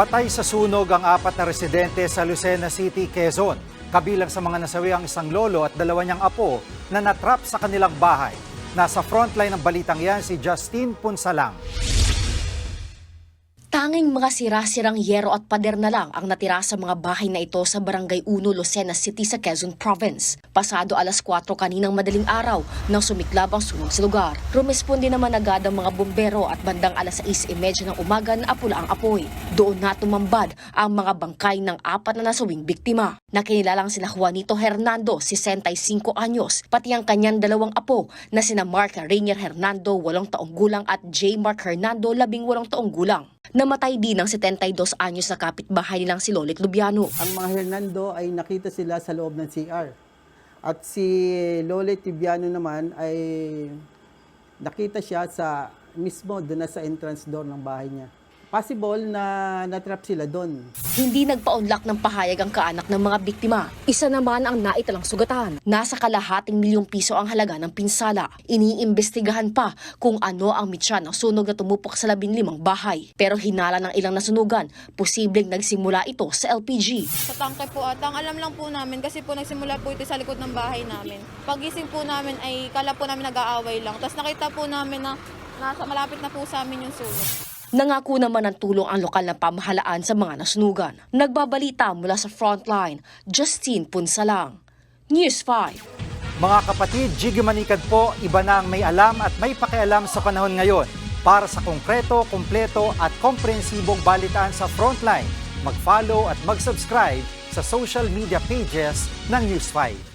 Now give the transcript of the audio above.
Patay sa sunog ang apat na residente sa Lucena City, Quezon. Kabilang sa mga nasawi ang isang lolo at dalawa niyang apo na natrap sa kanilang bahay. Nasa frontline ng balitang yan si Justine Punsalang. Tanging mga sira-sirang yero at pader na lang ang natira sa mga bahay na ito sa Barangay 1, Lucena City sa Quezon Province. Pasado alas 4 kaninang madaling araw nang sumiklab ang sunog sa lugar. Rumesponde naman agad ang mga bumbero at bandang alas 6.30 ng umaga na apula ang apoy. Doon na tumambad ang mga bangkay ng apat na nasawing biktima. Nakinilalang sila Juanito Hernando, 65 anyos, pati ang kanyang dalawang apo na sina Mark Rainier Hernando, 8 taong gulang at J. Mark Hernando, 18 taong gulang. Namatay din ang 72 anyos na kapitbahay nilang si Lolit Lubiano. Ang mga Hernando ay nakita sila sa loob ng CR. At si Lole Tibiano naman ay nakita siya sa mismo doon na sa entrance door ng bahay niya. Possible na natrap sila doon. Hindi nagpa-unlock ng pahayag ang kaanak ng mga biktima. Isa naman ang naitalang sugatan. Nasa kalahating milyong piso ang halaga ng pinsala. Iniimbestigahan pa kung ano ang mitya ng sunog na tumupok sa labing limang bahay. Pero hinala ng ilang nasunugan, posibleng nagsimula ito sa LPG. Sa tangke po at ang alam lang po namin kasi po nagsimula po ito sa likod ng bahay namin. Pagising po namin ay kala po namin nag-aaway lang. Tapos nakita po namin na nasa malapit na po sa amin yung sunog. Nangako naman ng tulong ang lokal na pamahalaan sa mga nasunugan. Nagbabalita mula sa frontline, Justine Punsalang. News 5. Mga kapatid, Jiggy Manikad po, iba na ang may alam at may pakialam sa panahon ngayon. Para sa konkreto, kumpleto at komprehensibong balitaan sa Frontline, mag-follow at mag-subscribe sa social media pages ng News 5.